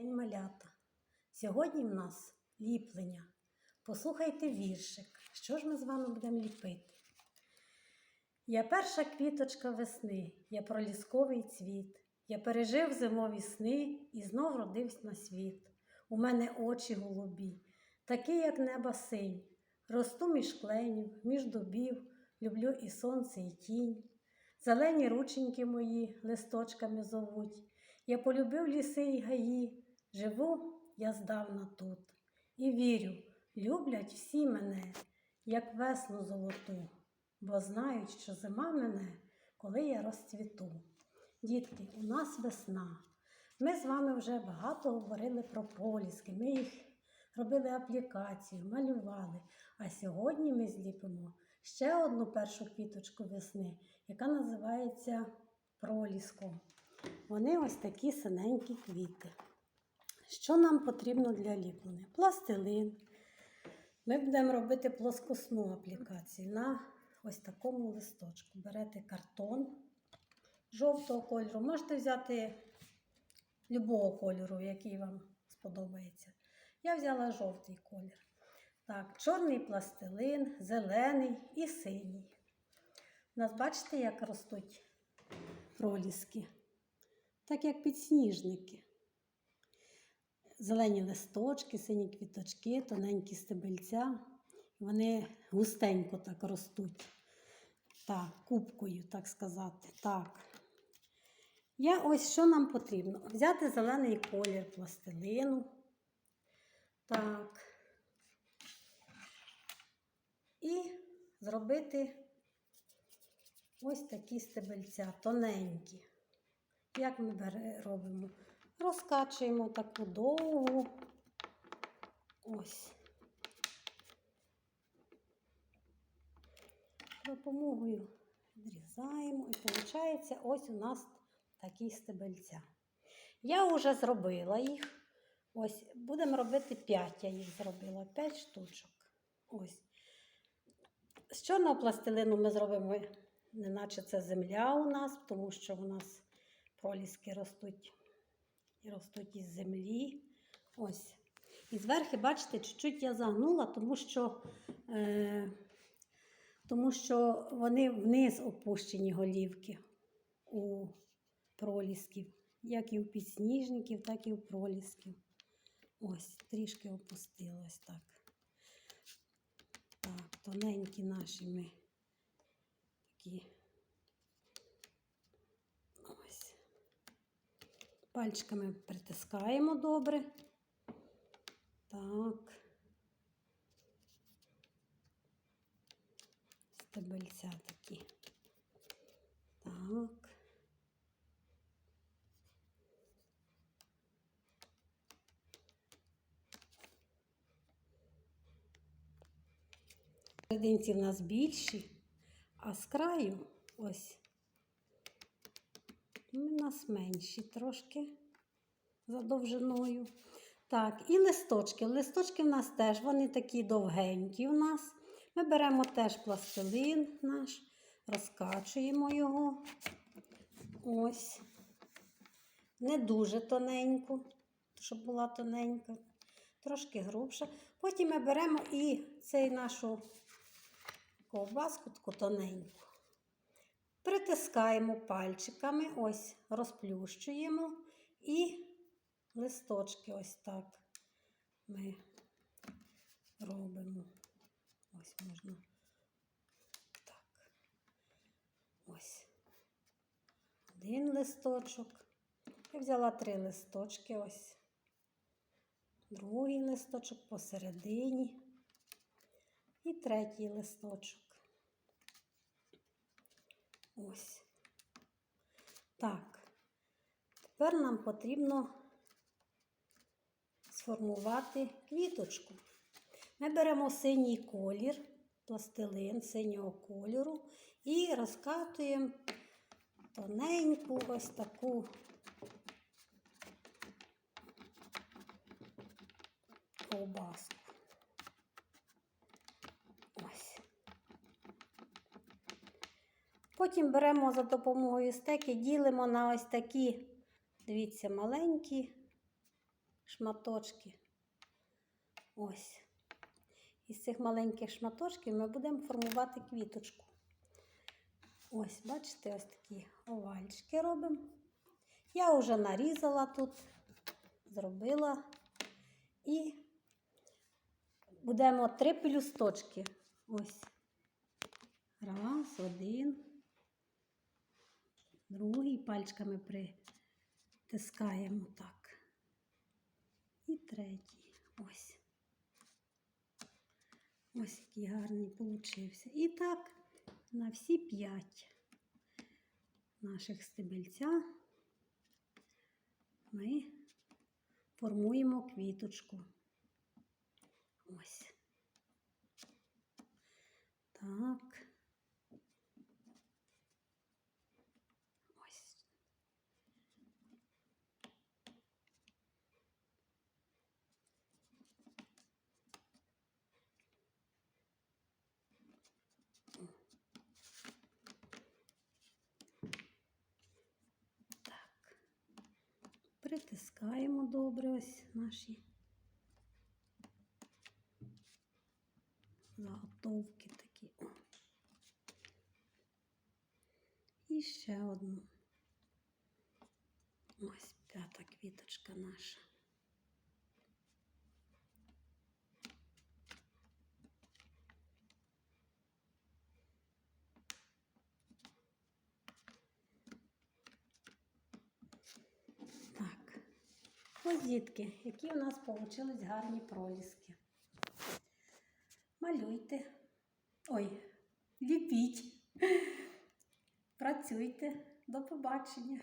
день малята. Сьогодні в нас ліплення. Послухайте віршик. Що ж ми з вами будемо ліпити? Я перша квіточка весни, я пролісковий цвіт. Я пережив зимові сни і знов родився на світ. У мене очі голубі, такі, як неба синь. Росту між кленів, між дубів, люблю і сонце, і тінь. Зелені рученьки мої листочками зовуть. Я полюбив ліси й гаї, живу я здавна тут. І вірю, люблять всі мене, як весну золоту, бо знають, що зима мене, коли я розцвіту. Дітки, у нас весна. Ми з вами вже багато говорили про проліски. Ми їх робили аплікацію, малювали. А сьогодні ми зліпимо ще одну першу квіточку весни, яка називається проліском. Вони ось такі синенькі квіти. Що нам потрібно для ліплення? Пластилин. Ми будемо робити плоскосну аплікацію на ось такому листочку. Берете картон жовтого кольору. Можете взяти любого кольору, який вам сподобається. Я взяла жовтий колір. Так, чорний пластилин, зелений і синій. У нас бачите, як ростуть проліски? Так як підсніжники. Зелені листочки, сині квіточки, тоненькі стебельця. Вони густенько так ростуть. Так, кубкою, так сказати. Так. Я ось що нам потрібно? Взяти зелений колір пластилину. Так. І зробити ось такі стебельця, тоненькі. Як ми робимо? Розкачуємо таку довгу. Ось. Допомогою відрізаємо і виходить ось у нас такі стебельця. Я вже зробила їх. Ось, будемо робити 5, я їх зробила, 5 штучок. Ось. З чорного пластилину ми зробимо, неначе це земля у нас, тому що у нас проліски ростуть і ростуть із землі. Ось. І зверху, бачите, чуть-чуть я загнула, тому що, е, тому що вони вниз опущені голівки у пролісків, як і у підсніжників, так і у пролісків. Ось, трішки опустилось так. Так, тоненькі наші ми такі. Пальчиками притискаємо добре. Так. Стебельця такі. Так. Серединці в нас більші, а з краю ось у нас менші трошки за довжиною. Так, і листочки. Листочки в нас теж вони такі довгенькі у нас. Ми беремо теж пластилин наш, розкачуємо його. Ось. Не дуже тоненьку, щоб була тоненька, трошки грубша. Потім ми беремо і цей нашу ковбаску таку тоненьку. Притискаємо пальчиками, ось розплющуємо і листочки ось так ми робимо. Ось можна так. Ось. Один листочок. Я взяла три листочки ось. Другий листочок посередині. І третій листочок. Ось. Так. Тепер нам потрібно сформувати квіточку. Ми беремо синій колір, пластилин синього кольору і розкатуємо тоненьку ось таку ковбаску. Ось. Потім беремо за допомогою стеки, ділимо на ось такі, дивіться, маленькі шматочки. Ось. Із цих маленьких шматочків ми будемо формувати квіточку. Ось, бачите, ось такі овальчики робимо. Я вже нарізала тут, зробила. І будемо три пелюсточки. Ось. Раз, один. Другий пальчиками притискаємо так. І третій. Ось. Ось який гарний получився. І так на всі п'ять наших стебельця ми формуємо квіточку. Ось. Так. Притискаємо добре ось наші заготовки такі. І ще одну. Ось п'ята квіточка наша. Так. Ось дітки, які у нас вийшли гарні проліски. Малюйте. Ой, ліпіть. Працюйте. До побачення.